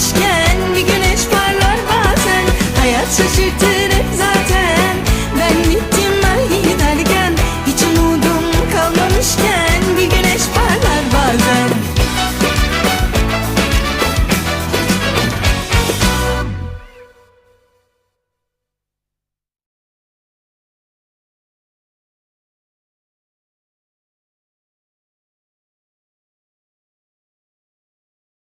hoşken bir güneş parlar bazen. Hayat şaşırtır zaten.